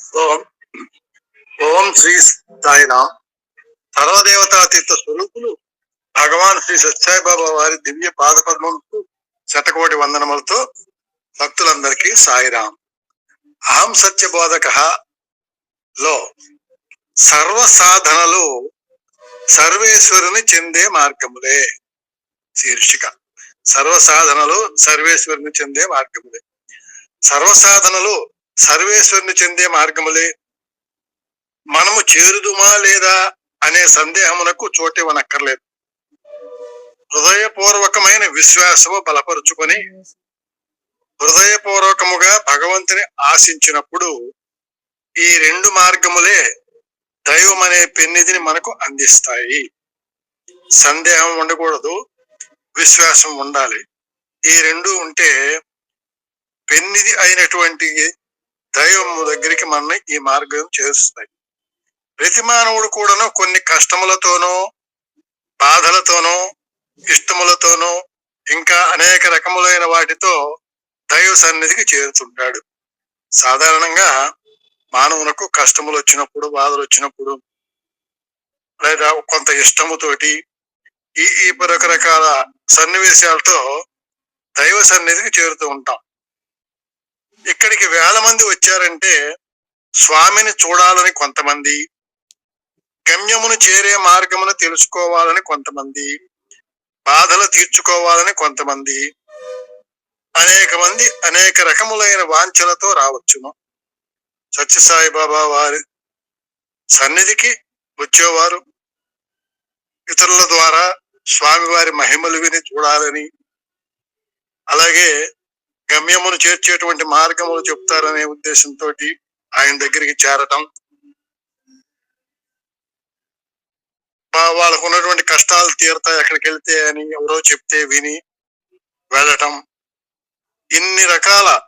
ఓం. ఓం శ్రీ సాయిరామ్ సర్వదేవతా తీర్థ స్వరూపులు భగవాన్ శ్రీ సత్యాయిబాబా వారి దివ్య పాద పద్మములకు శతకోటి వందనములతో భక్తులందరికీ సాయిరామ్ అహం సత్యబోధక లో సర్వ సాధనలు సర్వేశ్వరుని చెందే మార్గములే. శీర్షిక. సర్వ సాధనలు సర్వేశ్వరుని చెందే మార్గములే. సర్వ సాధనలు సర్వేశ్వరుని చెందే మార్గములే. మనము చేరుదుమా లేదా అనే సందేహమునకు చోటివ్వనక్కర్లేదు. హృదయపూర్వకమైన విశ్వాసము బలపరుచుకొని హృదయపూర్వకముగా భగవంతుని ఆశించినప్పుడు ఈ రెండు మార్గములే దైవం అనే పెన్నిధిని మనకు అందిస్తాయి. సందేహం ఉండకూడదు విశ్వాసం ఉండాలి. ఈ రెండు ఉంటే పెన్నిధి అయినటువంటి దైవం దగ్గరికి మనల్ని ఈ మార్గం చేరుస్తాయి. ప్రతి మానవుడు కూడాను కొన్ని కష్టములతోనూ బాధలతోనూ ఇష్టములతోనూ ఇంకా అనేక రకములైన వాటితో దైవ సన్నిధికి చేరుతుంటాడు. సాధారణంగా మానవునకు కష్టములు వచ్చినప్పుడు బాధలు వచ్చినప్పుడు లేదా కొంత ఇష్టముతోటి ఈ ఈ రకరకాల సన్నివేశాలతో దైవ సన్నిధికి చేరుతూ ఉంటాం. ఇక్కడికి వేల మంది వచ్చారంటే స్వామిని చూడాలని కొంతమంది గమ్యమును చేరే మార్గమును తెలుసుకోవాలని కొంతమంది బాధలు తీర్చుకోవాలని కొంతమంది అనేక మంది అనేక రకములైన వాంఛలతో రావచ్చును. సత్యసాయి బాబా వారి సన్నిధికి వచ్చేవారు. ఇతరుల ద్వారా స్వామివారి మహిమలు విని చూడాలని అలాగే గమ్యమును చేర్చేటువంటి మార్గములు చెప్తారనే ఉద్దేశంతో ఆయన దగ్గరికి చేరటం. వాళ్ళకు ఉన్నటువంటి కష్టాలు తీరతాయి ఎక్కడికి వెళ్తే అని ఎవరో చెప్తే విని వెళ్ళటం. ఇన్ని రకాల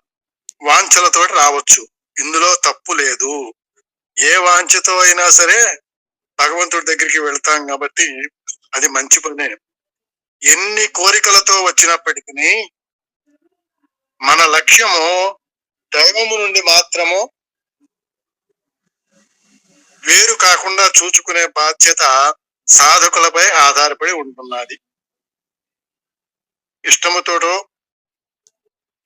వాంఛలతోటి రావచ్చు. ఇందులో తప్పు లేదు. ఏ వాంఛతో అయినా సరే భగవంతుడి దగ్గరికి వెళ్తాం కాబట్టి అది మంచి పనే. ఎన్ని కోరికలతో వచ్చినప్పటికీ మన లక్ష్యము దైవము నుండి మాత్రము వేరు కాకుండా చూచుకునే బాధ్యత సాధకులపై ఆధారపడి ఉంటున్నది. ఇష్టముతోటో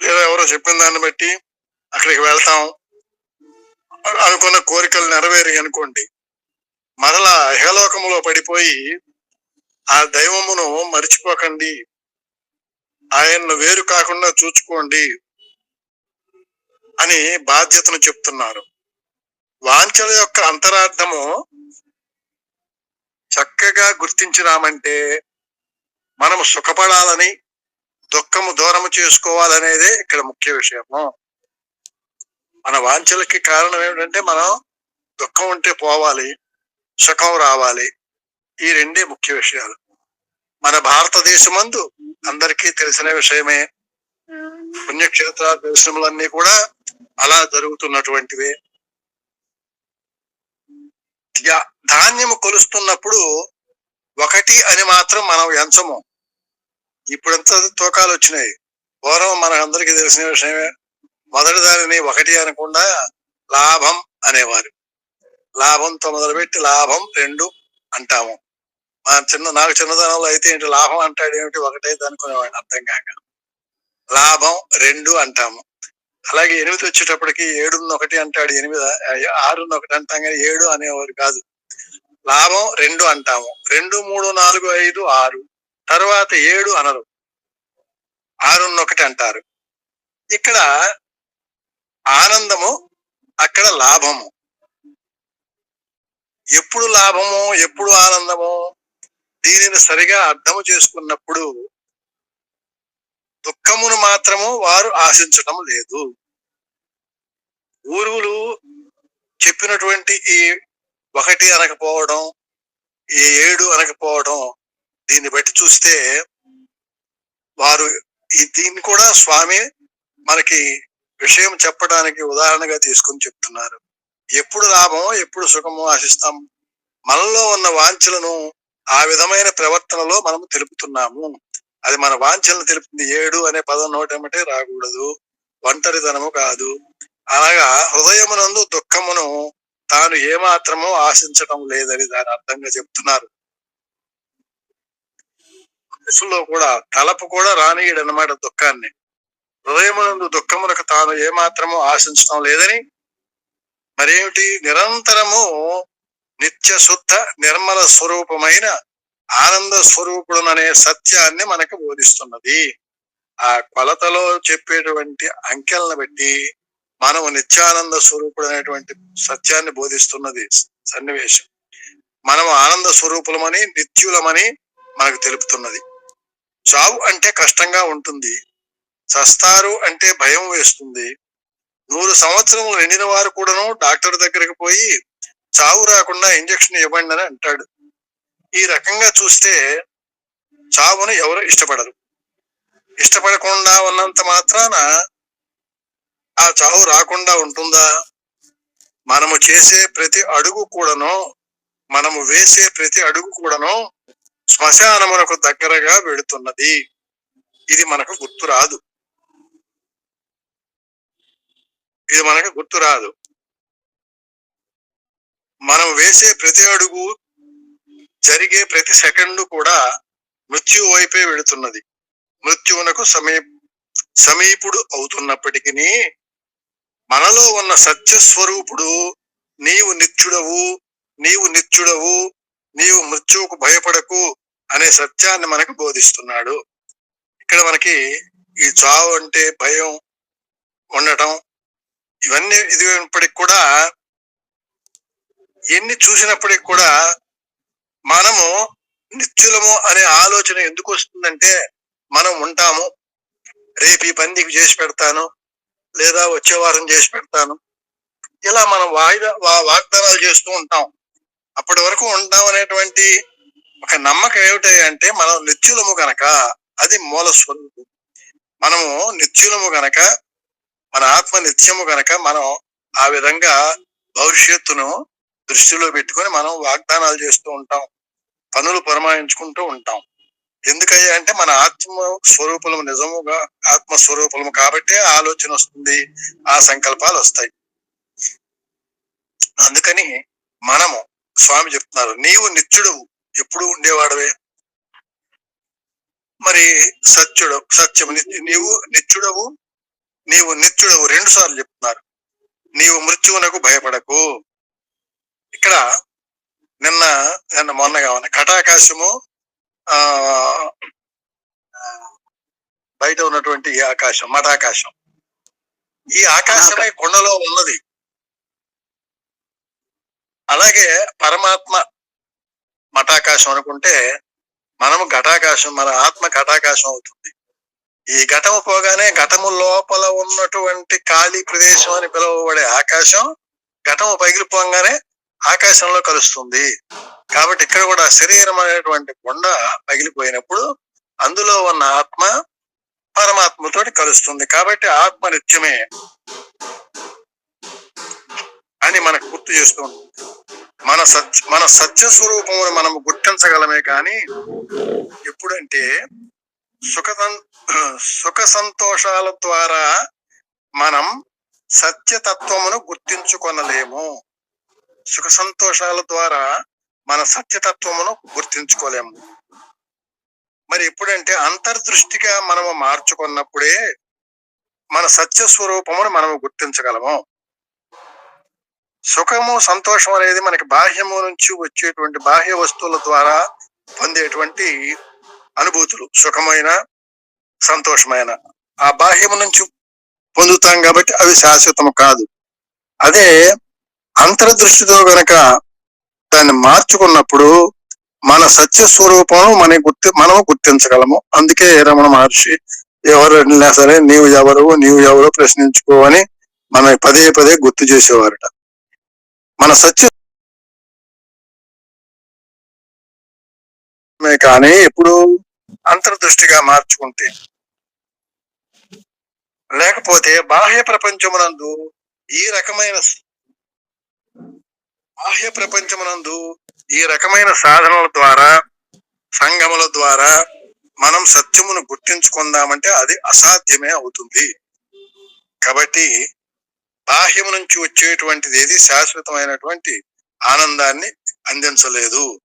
లేదా ఎవరో చెప్పిన దాన్ని బట్టి అక్కడికి వెళ్తాం. అనుకున్న కోరికలు నెరవేరి అనుకోండి. మరలా ఇహలోకములో పడిపోయి ఆ దైవమును మరిచిపోకండి. ఆయన్ను వేరు కాకుండా చూచుకోండి అని బాధ్యతను చెప్తున్నారు. వాంఛల యొక్క అంతరార్థము చక్కగా గుర్తించినామంటే మనము సుఖపడాలని దుఃఖము దూరము చేసుకోవాలనేదే ఇక్కడ ముఖ్య విషయము. మన వాంఛలకి కారణం ఏమిటంటే మనం దుఃఖం ఉంటే పోవాలి సుఖం రావాలి. ఈ రెండే ముఖ్య విషయాలు. మన భారతదేశమందు అందరికీ తెలిసిన విషయమే. పుణ్యక్షేత్ర దర్శనములన్నీ కూడా అలా జరుగుతున్నటువంటివే. ధాన్యము కొలుస్తున్నప్పుడు ఒకటి అని మాత్రం మనం ఎంచము. ఇప్పుడంత తూకాలు వచ్చినాయి. పూర్వం మనకందరికీ తెలిసిన విషయమే. మొదటి దానిని ఒకటి అనకుండా లాభం అనేవారు. లాభంతో మొదలుపెట్టి లాభం రెండు అంటాము. మా చిన్న నాకు చిన్నతనంలో అయితే ఏంటి లాభం అంటాడు ఏమిటి? ఒకటైతే అనుకునేవాడిని అర్థం కాక. లాభం రెండు అంటాము. అలాగే ఎనిమిది వచ్చేటప్పటికి ఏడున్న ఒకటి అంటాడు ఎనిమిది ఆరున్న ఒకటి అంటాం కానీ ఏడు అనేవారు కాదు. లాభం రెండు అంటాము. రెండు మూడు నాలుగు ఐదు ఆరు. తర్వాత ఏడు అనరు. ఆరున్న ఒకటి అంటారు. ఇక్కడ ఆనందము అక్కడ లాభము. ఎప్పుడు లాభము ఎప్పుడు ఆనందము? దీనిని సరిగా అర్థము చేసుకున్నప్పుడు దుఃఖమును మాత్రము వారు ఆశించటం లేదు. గురువులు చెప్పినటువంటి ఈ ఒకటి అనకపోవడం ఈ ఏడు అనకపోవడం దీన్ని బట్టి చూస్తే వారు ఈ దీన్ని కూడా స్వామి మనకి విషయం చెప్పడానికి ఉదాహరణగా తీసుకొని చెప్తున్నారు. ఎప్పుడు లాభమో ఎప్పుడు సుఖమో ఆశిస్తాం. మనలో ఉన్న వాంఛలను ఆ విధమైన ప్రవర్తనలో మనము తెలుపుతున్నాము. అది మన వాంఛలను తెలుపుతుంది. ఏడు అనే పదం నోటేమంటే రాకూడదు. ఒంటరితనము కాదు. అనగా హృదయమునందు దుఃఖమును తాను ఏమాత్రము ఆశించటం లేదని దాని అర్థంగా చెప్తున్నారు. మనసులో కూడా తలపు కూడా రానియడనమాట దుఃఖాన్ని. హృదయమునందు దుఃఖమునకు తాను ఏమాత్రము ఆశించడం లేదని మరేమిటి? నిరంతరము నిత్య శుద్ధ నిర్మల స్వరూపమైన ఆనంద స్వరూపుడుననే సత్యాన్ని మనకు బోధిస్తున్నది. ఆ కొలతలో చెప్పేటువంటి అంకెలను బట్టి మనము నిత్యానంద స్వరూపుడు అనేటువంటి సత్యాన్ని బోధిస్తున్నది సన్నివేశం. మనము ఆనంద స్వరూపులమని నిత్యులమని మనకు తెలుపుతున్నది. చావు అంటే కష్టంగా ఉంటుంది. చస్తారు అంటే భయం వేస్తుంది. నూరు సంవత్సరములు నిండిన వారు కూడాను డాక్టర్ దగ్గరికి పోయి చావు రాకుండా ఇంజక్షన్ ఇవ్వండి అని అంటాడు. ఈ రకంగా చూస్తే చావును ఎవరు ఇష్టపడరు. ఇష్టపడకుండా ఉన్నంత మాత్రాన ఆ చావు రాకుండా ఉంటుందా? మనము చేసే ప్రతి అడుగు కూడాను మనము వేసే ప్రతి అడుగు కూడాను శ్మశానమునకు దగ్గరగా వెళుతున్నది. ఇది మనకు గుర్తు రాదు. ఇది మనకు గుర్తు రాదు. మనం వేసే ప్రతి అడుగు జరిగే ప్రతి సెకండ్ కూడా మృత్యు వైపే వెళుతున్నది. మృత్యువునకు సమీ సమీపుడు అవుతున్నప్పటికీ మనలో ఉన్న సత్య స్వరూపుడు నీవు నిత్యుడవు నీవు నిత్యుడవు నీవు మృత్యువుకు భయపడకు అనే సత్యాన్ని మనకు బోధిస్తున్నాడు. ఇక్కడ మనకి ఈ చావు అంటే భయం ఉండటం ఇవన్నీ ఇది ఇప్పటికి కూడా ఎన్ని చూసినప్పటికి కూడా మనము నిత్యులము అనే ఆలోచన ఎందుకు వస్తుందంటే మనం ఉంటాము. రేపు ఈ పని నీకు చేసి పెడతాను. లేదా వచ్చే వారం చేసి పెడతాను. ఇలా మనం వాయిదా వాగ్దానాలు చేస్తూ ఉంటాం. అప్పటి వరకు ఉంటాం అనేటువంటి ఒక నమ్మకం ఏమిటి అంటే మనం నిత్యులము గనక అది మూల స్వరూపం. మనము నిత్యులము గనక మన ఆత్మ నిత్యము గనక మనం ఆ విధంగా భవిష్యత్తును దృష్టిలో పెట్టుకొని మనం వాగ్దానాలు చేస్తూ ఉంటాం. పనులు పురమాయించుకుంటూ ఉంటాం. ఎందుకయ్యా అంటే మన ఆత్మ స్వరూపము నిజముగా ఆత్మ స్వరూపము కాబట్టే ఆలోచన వస్తుంది ఆ సంకల్పాలు వస్తాయి. అందుకని మనము స్వామి చెప్తున్నారు నీవు నిత్యుడు ఎప్పుడు ఉండేవాడవే. మరి సత్యుడు సత్యము నీవు నిత్యుడవు నీవు నిత్యుడవు రెండు సార్లు చెప్తున్నారు. నీవు మృత్యువునకు భయపడకు. ఇక్కడ నిన్న నిన్న మొన్నగా ఉన్న ఘటాకాశము ఆ బయట ఉన్నటువంటి ఈ ఆకాశం మఠాకాశం. ఈ ఆకాశమే కొండలో ఉన్నది. అలాగే పరమాత్మ మఠాకాశం అనుకుంటే మనము ఘటాకాశం మన ఆత్మ ఘటాకాశం అవుతుంది. ఈ ఘటము పోగానే ఘటము లోపల ఉన్నటువంటి ఖాళీ ప్రదేశం అని పిలువబడే ఆకాశం ఘటము పగిలిపోగానే ఆకాశంలో కలుస్తుంది. కాబట్టి ఇక్కడ కూడా శరీరం అనేటువంటి కొండ పగిలిపోయినప్పుడు అందులో ఉన్న ఆత్మ పరమాత్మతోటి కలుస్తుంది. కాబట్టి ఆత్మ నిత్యమే అని మనకు గుర్తు చేస్తుంది మన సత్య మన సత్య స్వరూపమును మనం గుర్తించగలమే కానీ ఎప్పుడంటే సుఖ సుఖ సంతోషాల ద్వారా మనం సత్యతత్వమును గుర్తించుకొనలేము. సుఖ సంతోషాల ద్వారా మన సత్యతత్వమును గుర్తించుకోలేము. మరి ఎప్పుడంటే అంతర్దృష్టిగా మనము మార్చుకున్నప్పుడే మన సత్య స్వరూపమును మనము గుర్తించగలము. సుఖము సంతోషం అనేది మనకి బాహ్యము నుంచి వచ్చేటువంటి బాహ్య వస్తువుల ద్వారా పొందేటువంటి అనుభూతులు. సుఖమైన సంతోషమైన. ఆ బాహ్యము నుంచి పొందుతాం కాబట్టి అవి శాశ్వతము కాదు. అదే అంతర్దృష్టితో గనక దాన్ని మార్చుకున్నప్పుడు మన సత్య స్వరూపం మన గుర్తి మనము గుర్తించగలము. అందుకే రమణ మహర్షి ఎవరు వెళ్ళినా సరే నీవు ఎవరు నీవు ఎవరు ప్రశ్నించుకోవని మన పదే పదే గుర్తు చేసేవారట. మన సత్య కానీ ఎప్పుడు అంతర్దృష్టిగా మార్చుకుంటే లేకపోతే బాహ్య ప్రపంచమునందు ఈ రకమైన బాహ్య ప్రపంచమునందు ఈ రకమైన సాధనల ద్వారా సంగముల ద్వారా మనం సత్యమును గుర్తించుకుందామంటే అది అసాధ్యమే అవుతుంది. కాబట్టి బాహ్యము నుంచి వచ్చేటువంటిది ఏది శాశ్వతమైనటువంటి ఆనందాన్ని అందించలేదు.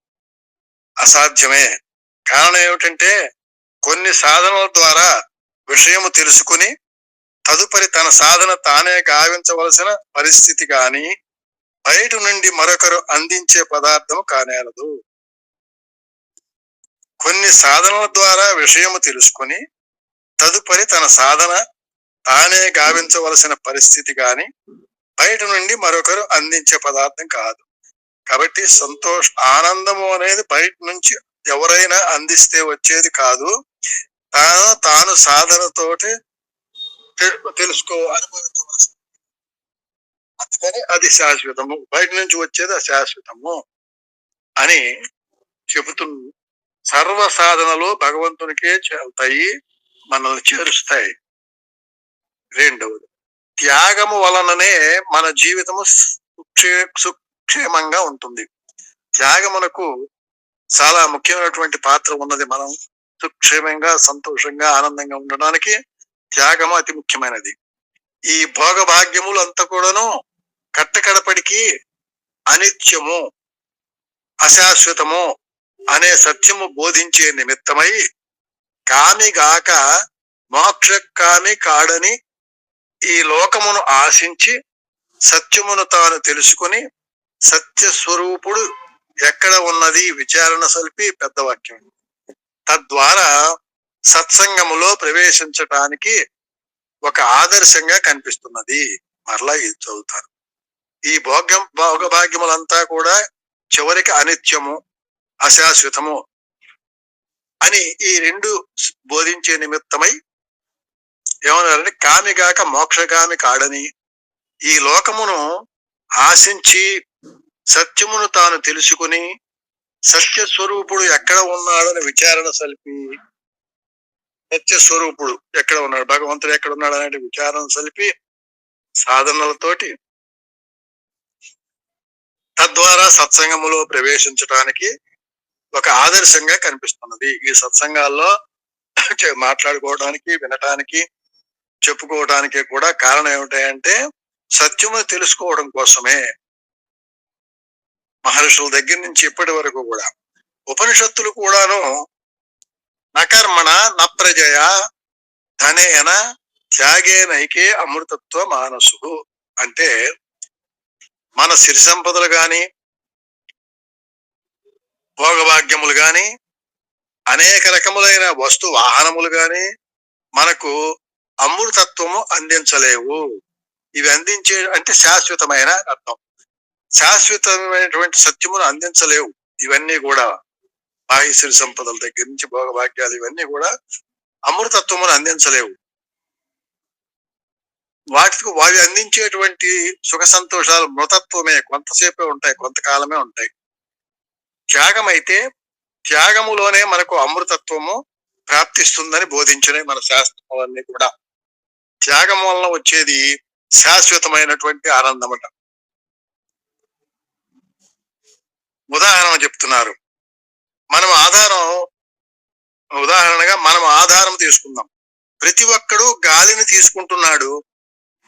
అసాధ్యమే. కారణం ఏమిటంటే కొన్ని సాధనల ద్వారా విషయము తెలుసుకుని తదుపరి తన సాధన తానే గావించవలసిన పరిస్థితి కానీ బయట నుండి మరొకరు అందించే పదార్థం కానేరదు కొన్ని సాధనల ద్వారా విషయము తెలుసుకుని తదుపరి తన సాధన తానే గావించవలసిన పరిస్థితి గాని బయట నుండి మరొకరు అందించే పదార్థం కాదు. కాబట్టి సంతోష ఆనందము అనేది బయట నుంచి ఎవరైనా అందిస్తే వచ్చేది కాదు. తాను తాను సాధనతోటి తెలుసుకో అనుభవించవలసింది అందుకని అది శాశ్వతము. బయట నుంచి వచ్చేది అశాశ్వతము అని చెబుతు సర్వ సాధనలు భగవంతునికే చేరుతాయి మనల్ని చేరుస్తాయి. రెండవది త్యాగము వలననే మన జీవితము సుక్షే సుక్షేమంగా ఉంటుంది. త్యాగమునకు చాలా ముఖ్యమైనటువంటి పాత్ర ఉన్నది మనం సుక్షేమంగా సంతోషంగా ఆనందంగా ఉండడానికి త్యాగము అతి ముఖ్యమైనది. ఈ భోగభాగ్యములు అంతా కూడాను కట్టకడపడికి అనిత్యము అశాశ్వతము అనే సత్యము బోధించే నిమిత్తమై కామిగాక మోక్ష కామి కాడని ఈ లోకమును ఆశించి సత్యమును తాను తెలుసుకుని సత్య స్వరూపుడు ఎక్కడ ఉన్నది విచారణ సల్పి పెద్ద వాక్యం తద్వారా సత్సంగములో ప్రవేశించటానికి ఒక ఆదర్శంగా కనిపిస్తున్నది. మరలా ఇది చదువుతారు ఈ భోగ్యం భోగభాగ్యములంతా కూడా చివరికి అనిత్యము అశాశ్వతము అని ఈ రెండు బోధించే నిమిత్తమై ఏమన్నారంటే కామిగాక మోక్షగామి కాడని ఈ లోకమును ఆశించి సత్యమును తాను తెలుసుకుని సత్య స్వరూపుడు ఎక్కడ ఉన్నాడని విచారణ సలిపి సత్య స్వరూపుడు ఎక్కడ ఉన్నాడు భగవంతుడు ఎక్కడ ఉన్నాడు అనే విచారణ సలిపి సాధనలతోటి తద్వారా సత్సంగములో ప్రవేశించడానికి ఒక ఆదర్శంగా కనిపిస్తున్నది. ఈ సత్సంగాల్లో చే- మాట్లాడుకోవడానికి వినటానికి చెప్పుకోవడానికి కూడా కారణం ఏమిటంటే సత్యము తెలుసుకోవడం కోసమే. మహర్షుల దగ్గర నుంచి ఇప్పటి వరకు కూడా. ఉపనిషత్తులు కూడాను నకర్మణ నప్రజయ ధనేన త్యాగేనైకే అమృతత్వ మానసు అంటే మన సిరి సంపదలు కానీ భోగభాగ్యములు కానీ అనేక రకములైన వస్తు వాహనములు కానీ మనకు అమృతత్వము అందించలేవు. ఇవి అందించే అంటే శాశ్వతమైన అర్థం శాశ్వతమైనటువంటి సత్యమును అందించలేవు. ఇవన్నీ కూడా బాహ్య సిరి సంపదల దగ్గర నుంచి భోగభాగ్యాలు ఇవన్నీ కూడా అమృతత్వమును అందించలేవు. వాటికి వారి అందించేటువంటి సుఖ సంతోషాలు మృతత్వమే కొంతసేపే ఉంటాయి కొంతకాలమే ఉంటాయి. త్యాగం అయితే త్యాగములోనే మనకు అమృతత్వము ప్రాప్తిస్తుందని బోధించినవి మన శాస్త్రములన్నీ కూడా. త్యాగం వలన వచ్చేది శాశ్వతమైనటువంటి ఆనందమట. ఉదాహరణ చెప్తున్నారు. మనం ఆధారం ఉదాహరణగా మనం ఆధారం తీసుకుందాం. ప్రతి ఒక్కడు గాలిని తీసుకుంటున్నాడు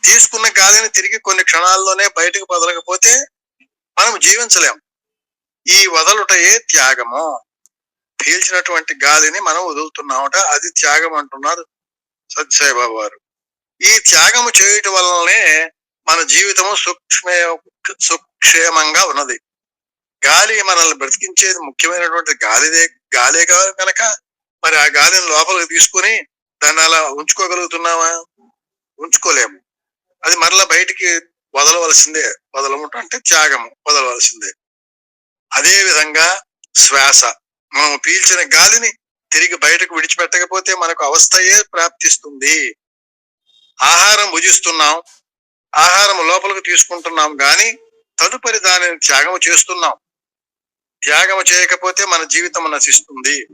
తీసుకున్న గాలిని తిరిగి కొన్ని క్షణాల్లోనే బయటకు వదలకపోతే మనం జీవించలేం. ఈ వదలుటయే త్యాగము? పీల్చినటువంటి గాలిని మనం వదులుతున్నామట అది త్యాగం అంటున్నారు సత్యసాయిబాబు వారు. ఈ త్యాగము చేయటం వల్లనే మన జీవితము సూక్ష్మే సుక్షేమంగా ఉన్నది. గాలి మనల్ని బ్రతికించేది ముఖ్యమైనటువంటి గాలిదే గాలే కాదు కనుక మరి ఆ గాలిని లోపలికి తీసుకుని దాన్ని అలా ఉంచుకోగలుగుతున్నామా? ఉంచుకోలేము. అది మరలా బయటికి వదలవలసిందే. వదలముట అంటే త్యాగము వదలవలసిందే. అదే విధంగా శ్వాస. మనం పీల్చిన గాలిని తిరిగి బయటకు విడిచిపెట్టకపోతే మనకు అవస్థయే ప్రాప్తిస్తుంది. ఆహారం భుజిస్తున్నాం ఆహారం లోపలికి తీసుకుంటున్నాం గాని తదుపరి దానిని త్యాగము చేస్తున్నాం. త్యాగం చేయకపోతే మన జీవితం నశిస్తుంది.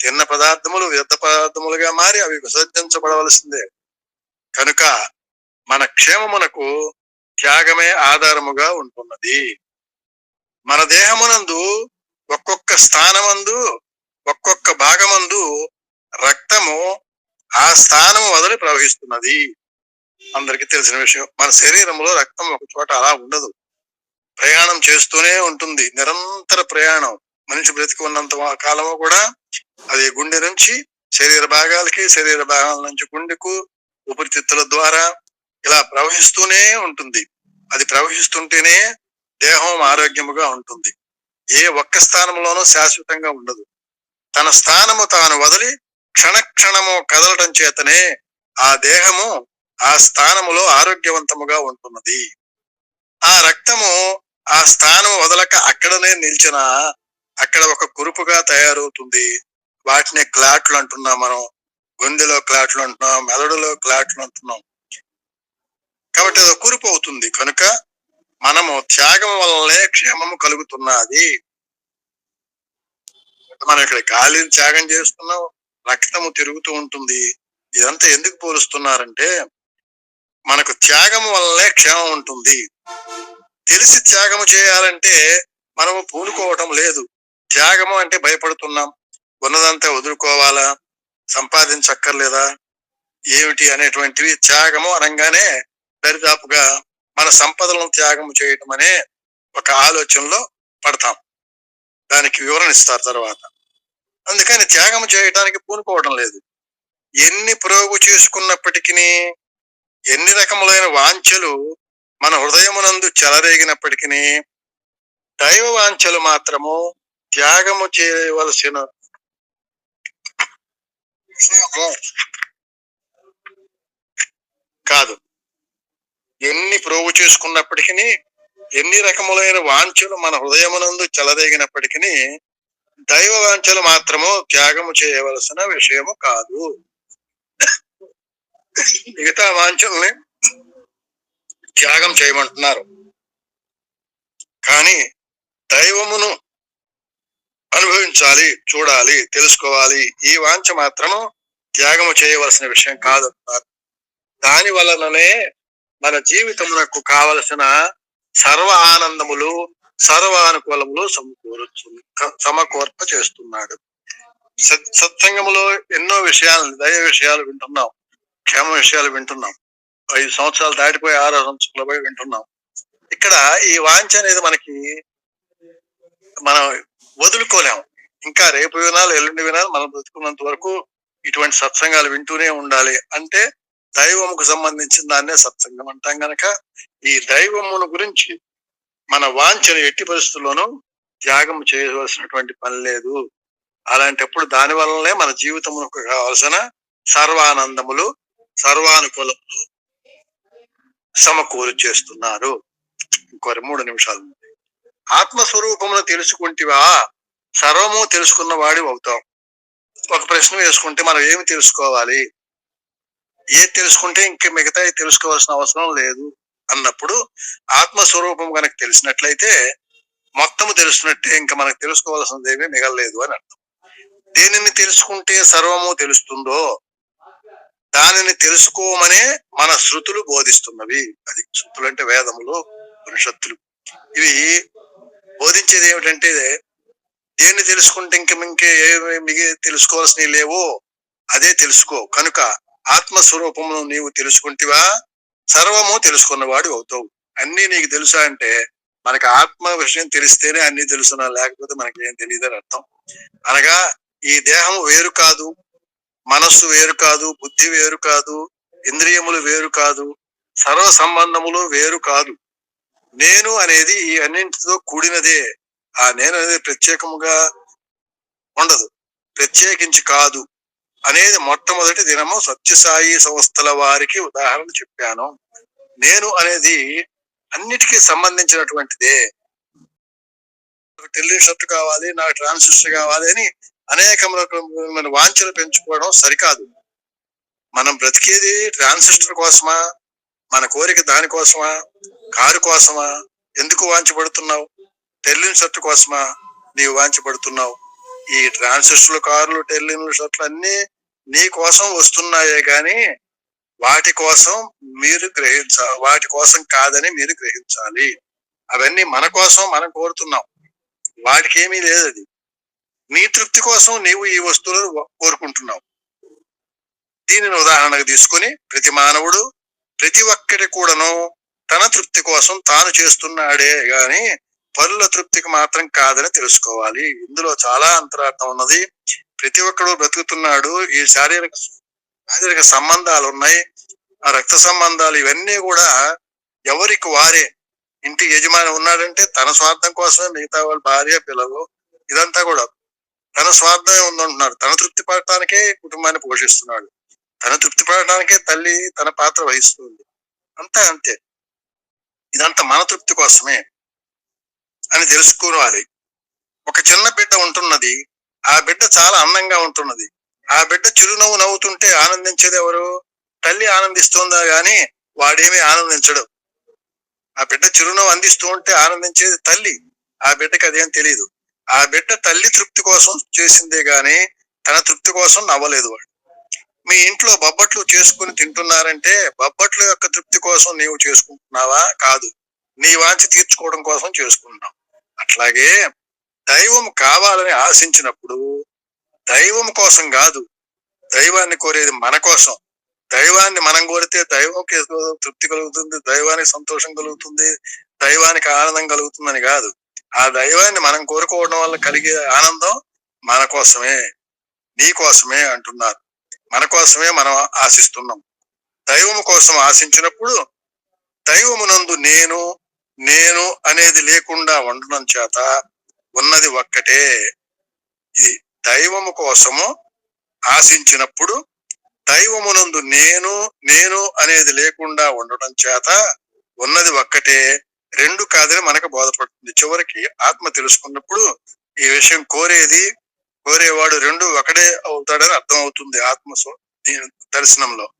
తిన్న పదార్థములు వ్యర్థ పదార్థములుగా మారి అవి విసర్జించబడవలసిందే. కనుక మన క్షేమమునకు త్యాగమే ఆధారముగా ఉంటున్నది. మన దేహమునందు ఒక్కొక్క స్థానమందు ఒక్కొక్క భాగమందు రక్తము ఆ స్థానము వదిలి ప్రవహిస్తున్నది. అందరికీ తెలిసిన విషయం. మన శరీరంలో రక్తం ఒక చోట అలా ఉండదు. ప్రయాణం చేస్తూనే ఉంటుంది. నిరంతర ప్రయాణం. మనిషి బ్రతికి ఉన్నంత కాలము కూడా అది గుండె నుంచి శరీర భాగాలకి శరీర భాగాల నుంచి గుండెకు ఊపిరితిత్తుల ద్వారా ఇలా ప్రవహిస్తూనే ఉంటుంది. అది ప్రవహిస్తుంటేనే దేహం ఆరోగ్యముగా ఉంటుంది. ఏ ఒక్క స్థానంలోనూ శాశ్వతంగా ఉండదు. తన స్థానము తాను వదిలి క్షణక్షణము కదలటం చేతనే ఆ దేహము ఆ స్థానములో ఆరోగ్యవంతముగా ఉంటున్నది. ఆ రక్తము ఆ స్థానం వదలక అక్కడనే నిల్చిన అక్కడ ఒక కురుపుగా తయారవుతుంది. వాటిని క్లాట్లు అంటున్నాం మనం. గుండెలో క్లాట్లు అంటున్నాం. మెదడులో క్లాట్లు అంటున్నాం. కాబట్టి అది కూరిపోతుంది. కనుక మనము త్యాగం వల్లనే క్షేమము కలుగుతున్నది. మనం ఇక్కడ గాలిని త్యాగం చేస్తున్నాం రక్తము తిరుగుతూ ఉంటుంది. ఇదంతా ఎందుకు పోలుస్తున్నారంటే మనకు త్యాగం వల్లనే క్షేమం ఉంటుంది. తెలిసి త్యాగము చేయాలంటే మనము పూనుకోవటం లేదు. త్యాగము అంటే భయపడుతున్నాం. ఉన్నదంతా వదులుకోవాలా? సంపాదించక్కర్లేదా? ఏమిటి అనేటువంటివి త్యాగము అనగానే దరిదాపుగా మన సంపదలను త్యాగం చేయటం అనే ఒక ఆలోచనలో పడతాం. దానికి వివరణ ఇస్తారు తర్వాత. అందుకని త్యాగం చేయటానికి పూనుకోవడం లేదు. ఎన్ని ప్రోగు చేసుకున్నప్పటికీ ఎన్ని రకములైన వాంఛలు మన హృదయమునందు చెలరేగినప్పటికీ దైవ వాంఛలు మాత్రము త్యాగము చేయవలసిన కాదు. ఎన్ని ప్రోగు చేసుకున్నప్పటికీ ఎన్ని రకములైన వాంఛలు మన హృదయమునందు చెలరేగినప్పటికీ దైవ వాంఛలు మాత్రము త్యాగము చేయవలసిన విషయము కాదు. మిగతా వాంఛల్ని త్యాగం చేయమంటున్నారు. కానీ దైవమును అనుభవించాలి చూడాలి తెలుసుకోవాలి. ఈ వాంఛ మాత్రము త్యాగము చేయవలసిన విషయం కాదు దాని వలననే మన జీవితమునకు కావలసిన సర్వ ఆనందములు సర్వ అనుకూలములు సమకూరచ్చు సమకూర్ప చేస్తున్నాడు. సత్ సత్సంగములో ఎన్నో విషయాలు దైవ విషయాలు వింటున్నాం. క్షేమ విషయాలు వింటున్నాం. ఐదు సంవత్సరాలు దాటిపోయి ఆరో సంవత్సరాలు పోయి వింటున్నాం. ఇక్కడ ఈ వాంఛ అనేది మనకి మనం వదులుకోలేము ఇంకా రేపు వినాలి ఎల్లుండి వినాలి మనం బ్రతుకున్నంత వరకు ఇటువంటి సత్సంగాలు వింటూనే ఉండాలి. అంటే దైవముకు సంబంధించిన దాన్నే సత్సంగం అంటాం గనక. ఈ దైవమును గురించి మన వాంఛన ఎట్టి పరిస్థితుల్లోనూ త్యాగం చేయవలసినటువంటి పని లేదు. అలాంటప్పుడు దాని వల్లనే మన జీవితమునకు కావలసిన సర్వానందములు సర్వానుకూలములు సమకూరు చేస్తున్నారు. ఇంకొరి మూడు నిమిషాలు ఆత్మస్వరూపమును తెలుసుకుంటేవా? సర్వము తెలుసుకున్న వాడి అవుతాం. ఒక ప్రశ్న వేసుకుంటే మనం ఏమి తెలుసుకోవాలి? ఏది తెలుసుకుంటే ఇంక మిగతా తెలుసుకోవాల్సిన అవసరం లేదు అన్నప్పుడు ఆత్మస్వరూపం కనుక తెలిసినట్లయితే మొత్తము తెలుసున్నట్టే ఇంకా మనకు తెలుసుకోవాల్సినది ఏమీ మిగలలేదు అని అర్థం. దేనిని తెలుసుకుంటే సర్వము తెలుస్తుందో దానిని తెలుసుకోమనే మన శృతులు బోధిస్తున్నవి. అది శృతులు అంటే వేదములు ఉపనిషత్తులు. ఇవి బోధించేది ఏమిటంటే దేన్ని తెలుసుకుంటే ఇంక ఇంకే ఏమి మిగి తెలుసుకోవాల్సినవి లేవో అదే తెలుసుకో. కనుక ఆత్మస్వరూపమును నీవు తెలుసుకుంటివా? సర్వము తెలుసుకున్నవాడు అవుతావు. అన్ని నీకు తెలుసా అంటే మనకి ఆత్మ విషయం తెలిస్తేనే అన్ని తెలుసున్నా. లేకపోతే మనకి ఏం తెలియదు అని అర్థం. అనగా ఈ దేహం వేరు కాదు మనస్సు వేరు కాదు బుద్ధి వేరు కాదు ఇంద్రియములు వేరు కాదు సర్వ సంబంధములు వేరు కాదు. నేను అనేది ఈ అన్నింటితో కూడినదే. ఆ నేను అనేది ప్రత్యేకముగా ఉండదు. ప్రత్యేకించి కాదు. అనేది మొట్టమొదటి దినము సత్యసాయి సంస్థల వారికి ఉదాహరణ చెప్పాను. నేను అనేది అన్నిటికీ సంబంధించినటువంటిదే. నాకు టెల్లి షర్ట్ కావాలి నాకు ట్రాన్సిస్టర్ కావాలి అని అనేకమైన వాంఛలు పెంచుకోవడం సరికాదు. మనం బ్రతికేది ట్రాన్సిస్టర్ కోసమా? మన కోరిక దాని కోసమా? కారు కోసమా? ఎందుకు వాంచబడుతున్నావు టెల్లిన్ షర్ట్ కోసమా నీవు వాంచబడుతున్నావు ఈ ట్రాన్సిస్టర్లు కార్లు టెల్లిన్లు షర్ట్లు అన్నీ నీ కోసం వస్తున్నాయే గాని వాటి కోసం మీరు గ్రహించ వాటి కోసం కాదని మీరు గ్రహించాలి. అవన్నీ మన కోసం మనం కోరుతున్నాం. వాటికి ఏమీ లేదు అది నీ తృప్తి కోసం నీవు ఈ వస్తువులను కోరుకుంటున్నావు. దీనిని ఉదాహరణకు తీసుకొని ప్రతి మానవుడు ప్రతి ఒక్కటి కూడాను తన తృప్తి కోసం తాను చేస్తున్నాడే గాని పరుల తృప్తికి మాత్రం కాదని తెలుసుకోవాలి. ఇందులో చాలా అంతరార్థం ఉన్నది. ప్రతి ఒక్కడు బ్రతుకుతున్నాడు. ఈ శారీరక శారీరక సంబంధాలు ఉన్నాయి ఆ రక్త సంబంధాలు ఇవన్నీ కూడా ఎవరికి వారే. ఇంటి యజమాని ఉన్నాడంటే తన స్వార్థం కోసమే మిగతా వాళ్ళ భార్య పిల్లలు ఇదంతా కూడా. తన స్వార్థం ఉందంటున్నాడు. తన తృప్తి పడటానికే కుటుంబాన్ని పోషిస్తున్నాడు. తన తృప్తి పడటానికే తల్లి తన పాత్ర వహిస్తుంది. అంతా అంతే. ఇదంతా మన తృప్తి కోసమే అని తెలుసుకోవాలి ఒక చిన్న బిడ్డ ఉంటున్నది. ఆ బిడ్డ చాలా అందంగా ఉంటున్నది. ఆ బిడ్డ చిరునవ్వు నవ్వుతుంటే ఆనందించేది ఎవరు? తల్లి ఆనందిస్తుందా గాని వాడేమీ ఆనందించడు. ఆ బిడ్డ చిరునవ్వు అందిస్తూ ఉంటే ఆనందించేది తల్లి. ఆ బిడ్డకి అదేం తెలియదు ఆ బిడ్డ తల్లి తృప్తి కోసం చేసిందే గాని తన తృప్తి కోసం నవ్వలేదు వాడు. మీ ఇంట్లో బొబ్బట్లు చేసుకుని తింటున్నారంటే బొబ్బట్ల యొక్క తృప్తి కోసం నీవు చేసుకుంటున్నావా? కాదు. నీ వాంచి తీర్చుకోవడం కోసం చేసుకుంటున్నావు. అట్లాగే దైవం కావాలని ఆశించినప్పుడు దైవం కోసం కాదు దైవాన్ని కోరేది మన కోసం. దైవాన్ని మనం కోరితే దైవంకి తృప్తి కలుగుతుంది దైవానికి సంతోషం కలుగుతుంది దైవానికి ఆనందం కలుగుతుందని కాదు. ఆ దైవాన్ని మనం కోరుకోవడం వల్ల కలిగే ఆనందం మన కోసమే నీ కోసమే అంటున్నారు. మన కోసమే మనం ఆశిస్తున్నాం. దైవము కోసం ఆశించినప్పుడు దైవమునందు నేను నేను అనేది లేకుండా ఉండడం చేత ఉన్నది ఒక్కటే. ఇది దైవము కోసము ఆశించినప్పుడు దైవమునందు నేను నేను అనేది లేకుండా ఉండడం చేత ఉన్నది ఒక్కటే. రెండు కాదని మనకు బోధపడుతుంది. చివరికి ఆత్మ తెలుసుకున్నప్పుడు ఈ విషయం కోరేది కోరేవాడు రెండు ఒకడే అవుతాడని అర్థం అవుతుంది ఆత్మ దీని దర్శనంలో.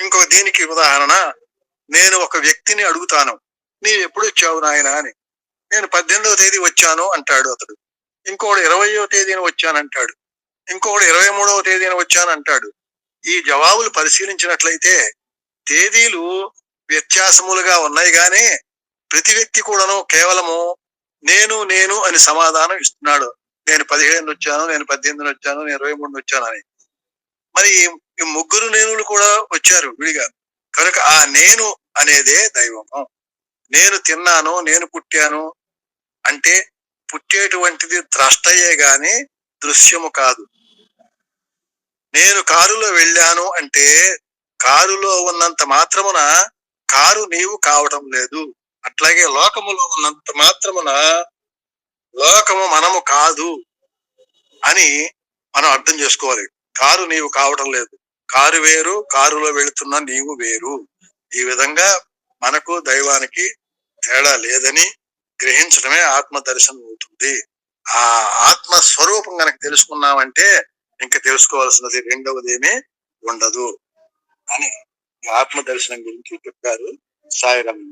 ఇంకో దీనికి ఉదాహరణ నేను ఒక వ్యక్తిని అడుగుతాను. నీవు ఎప్పుడు వచ్చావు నాయన అని. నేను పద్దెనిమిదవ తేదీ వచ్చాను అంటాడు అతడు. ఇంకోడు ఇరవయో తేదీన వచ్చానంటాడు ఇంకొకడు ఇరవై మూడవ తేదీన వచ్చానంటాడు ఈ జవాబులు పరిశీలించినట్లయితే తేదీలు వ్యత్యాసములుగా ఉన్నాయి కానీ ప్రతి వ్యక్తి కూడాను కేవలము నేను నేను అని సమాధానం ఇస్తున్నాడు. నేను పదిహేను వచ్చాను నేను పద్దెనిమిది వచ్చాను నేను ఇరవై మూడు వచ్చాను అని. మరి ఈ- ఈ ముగ్గురు నేనులు కూడా వచ్చారు విడిగా. కనుక ఆ నేను అనేదే దైవము. నేను తిన్నాను నేను పుట్టాను అంటే పుట్టేటువంటిది ద్రష్టయే గాని దృశ్యము కాదు. నేను కారులో వెళ్ళాను అంటే కారులో ఉన్నంత మాత్రమున కారు నీవు కావటం లేదు. అట్లాగే లోకములో ఉన్నంత మాత్రమున లోకము మనము కాదు అని మనం అర్థం చేసుకోవాలి. కారు నీవు కావటం లేదు. కారు వేరు కారులో వెళుతున్న నీవు వేరు. ఈ విధంగా మనకు దైవానికి తేడా లేదని గ్రహించడమే ఆత్మ దర్శనం అవుతుంది. ఆ ఆత్మ స్వరూపం కనుక తెలుసుకున్నామంటే ఇంకా తెలుసుకోవాల్సినది రెండవదేమీ ఉండదు అని ఈ ఆత్మ దర్శనం గురించి చెప్పారు సాయిరామ్